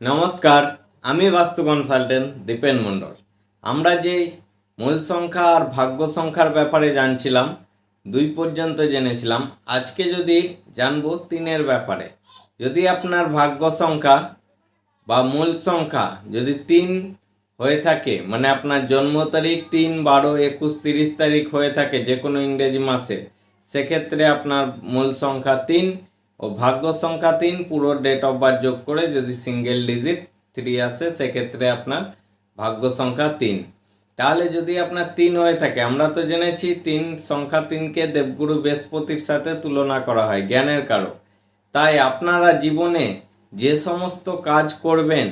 নমস্কার, আমি বাস্তু কনসালটেন্ট দীপেন মণ্ডল। আমরা যে মূল সংখ্যা আর ভাগ্য সংখ্যার ব্যাপারে জানছিলাম, দুই পর্যন্ত জেনেছিলাম, আজকে যদি জানব তিনের ব্যাপারে। যদি আপনার ভাগ্য সংখ্যা বা মূল সংখ্যা যদি তিন হয়ে থাকে মানে আপনার জন্ম তারিখ তিন, বারো, একুশ, তিরিশ তারিখ হয়ে থাকে যে কোনো ইংরেজি মাসে, সেক্ষেত্রে আপনার মূল সংখ্যা তিন ও ভাগ্য সংখ্যা তিন, পুরো ডেট অফ বার্থ যোগ করে যদি সিঙ্গেল ডিজিট থ্রি আসে, সেক্ষেত্রে আপনার ভাগ্য সংখ্যা তিন। তাহলে যদি আপনার তিন হয়ে থাকে, আমরা তো জেনেছি তিন সংখ্যা তিনকে দেবগুরু বৃহস্পতির সাথে তুলনা করা হয়, জ্ঞানের কারক। তাই আপনারা জীবনে যে সমস্ত কাজ করবেন,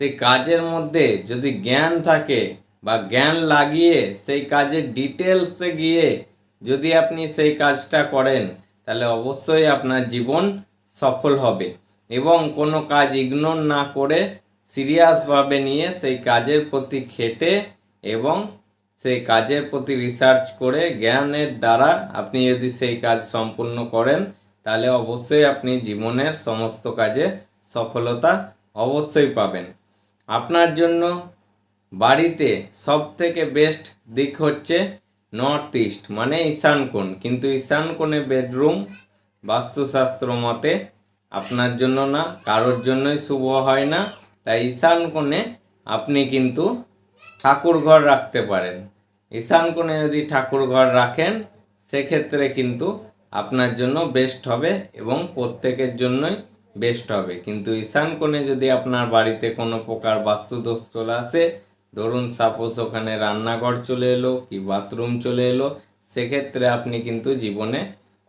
সেই কাজের মধ্যে যদি জ্ঞান থাকে বা জ্ঞান লাগিয়ে সেই কাজের ডিটেলসে গিয়ে যদি আপনি সেই কাজটা করেন তাহলে অবশ্যই আপনার জীবন সফল হবে এবং কোনো কাজ ইগনোর না করে সিরিয়াসভাবে নিয়ে সেই কাজের প্রতি খেটে এবং সেই কাজের প্রতি রিসার্চ করে জ্ঞানের দ্বারা আপনি যদি সেই কাজ সম্পূর্ণ করেন, তাহলে অবশ্যই আপনি জীবনের সমস্ত কাজে সফলতা অবশ্যই পাবেন। আপনার জন্য বাড়িতে সব থেকে বেস্ট দিক হচ্ছে নর্থ ইস্ট মানে ঈশান কোণ। কিন্তু ঈশান কোণে বেডরুম বাস্তুশাস্ত্র মতে আপনার জন্য না, কারোর জন্যই শুভ হয় না। তাই ঈশান কোণে আপনি কিন্তু ঠাকুর ঘর রাখতে পারেন। ঈশান কোণে যদি ঠাকুর ঘর রাখেন, সেক্ষেত্রে কিন্তু আপনার জন্য বেস্ট হবে এবং প্রত্যেকের জন্যই বেস্ট হবে। কিন্তু ঈশান কোণে যদি আপনার বাড়িতে কোনো প্রকার বাস্তুদোষ আসে ধরুন সাপোজ ওখানে রান্নাঘর চলে এলো কি বাথরুম চলে এলো, সেক্ষেত্রে আপনি কিন্তু জীবনে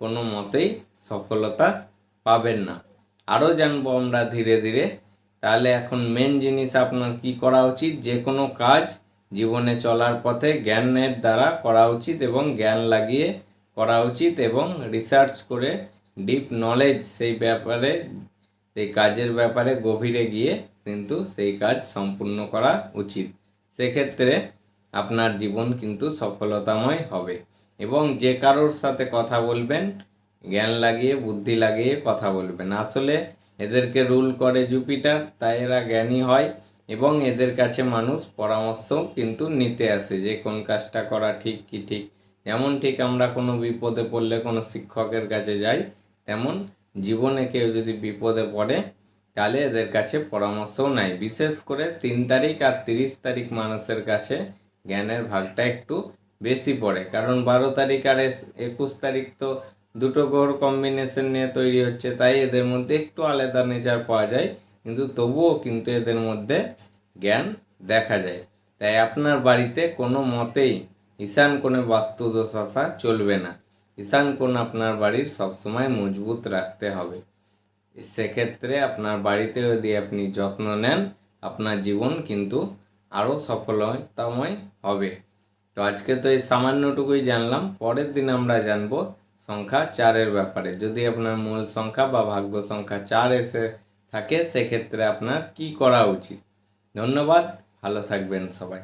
কোনো মতেই সফলতা পাবেন না। আরও জানব আমরা ধীরে ধীরে। তাহলে এখন মেন জিনিস আপনার কি করা উচিত? যে কোনো কাজ জীবনে চলার পথে জ্ঞানের দ্বারা করা উচিত এবং জ্ঞান লাগিয়ে করা উচিত এবং রিসার্চ করে ডিপ নলেজ সেই ব্যাপারে, সেই কাজের ব্যাপারে গভীরে গিয়ে কিন্তু সেই কাজ সম্পূর্ণ করা উচিত। সেক্ষেত্রে আপনার জীবন কিন্তু সফলতাময় হবে। এবং যে কারোর সাথে কথা বলবেন, জ্ঞান লাগিয়ে, বুদ্ধি লাগিয়ে কথা বলবেন। আসলে এদেরকে রুল করে জুপিটার, তাই এরা জ্ঞানী হয় এবং এদের কাছে মানুষ পরামর্শ কিন্তু নিতে আসে যে কোন কাজটা করা ঠিক কি ঠিক। যেমন ঠিক আমরা কোনো বিপদে পড়লে কোনো শিক্ষকের কাছে যাই, তেমন জীবনে কেউ যদি বিপদে পড়ে তাহলে এদের কাছে পরামর্শও নেয় বিশেষ করে তিন তারিখ আর তিরিশ তারিখ মানুষের কাছে জ্ঞানের ভাগটা একটু বেশি পড়ে। কারণ বারো তারিখ আর একুশ তারিখ তো দুটো গ্রহর কম্বিনেশন নিয়ে তৈরি হচ্ছে, তাই এদের মধ্যে একটু আলাদা নেচার পাওয়া যায়। কিন্তু তবুও কিন্তু এদের মধ্যে জ্ঞান দেখা যায়। তাই আপনার বাড়িতে কোনো মতেই ঈশান কোণে বাস্তু দোষ আসা চলবে না। ঈশান কোণ আপনার বাড়ির সবসময় মজবুত রাখতে হবে। সেক্ষেত্রে আপনার বাড়িতে যদি আপনি যত্ন নেন, আপনার জীবন কিন্তু আরও সফলতাময় হবে। তো আজকে তো এই সামান্যটুকুই জানলাম, পরের দিন আমরা জানব সংখ্যা চারের ব্যাপারে। যদি আপনার মূল সংখ্যা বা ভাগ্য সংখ্যা চার এসে থাকে, সেক্ষেত্রে আপনার কি করা উচিত? ধন্যবাদ, ভালো থাকবেন সবাই।